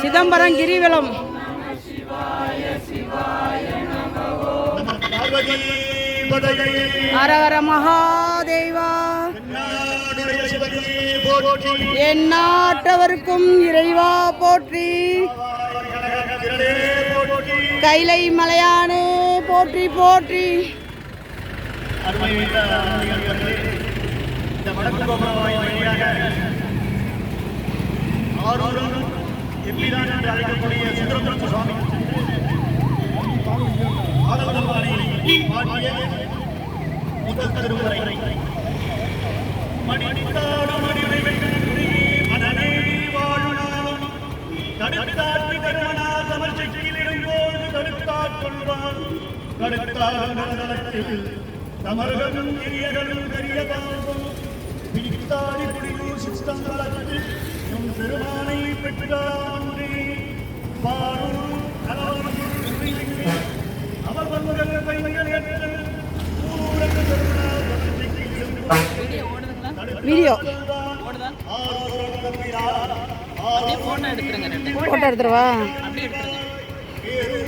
சிதம்பரம் கிரிவலம். அரவர மகாதேவா. என் நாட்டவருக்கும் இறைவா போற்றி. கைலை மலையானே போற்றி போற்றி. இந்த வடக்கு கோபுரமாய் வழியாக ஆரூரம் எம்பிரான் என்று அழைக்கக்கூடிய சுந்தரமுத்து சுவாமி. பாடிய முதல் திருமுறை. மணித்தாடு மனநே வாழும். தடுத்தாட்சி தருமனா சமர்ச்சிக்கிலிருந்தோடு தடுத்தாற் கொள்வான். தடுத்தால் தமர்களும் கிரியர்களும் கரிய பாவம் பிடித்தாடி குடியூர் சிஸ்டம் வளர்த்து பெருமானை பெற்றான்றே புரிந்து அவர் பையன் வீடியோ போட்டோ எடுத்துருவா? ஏறு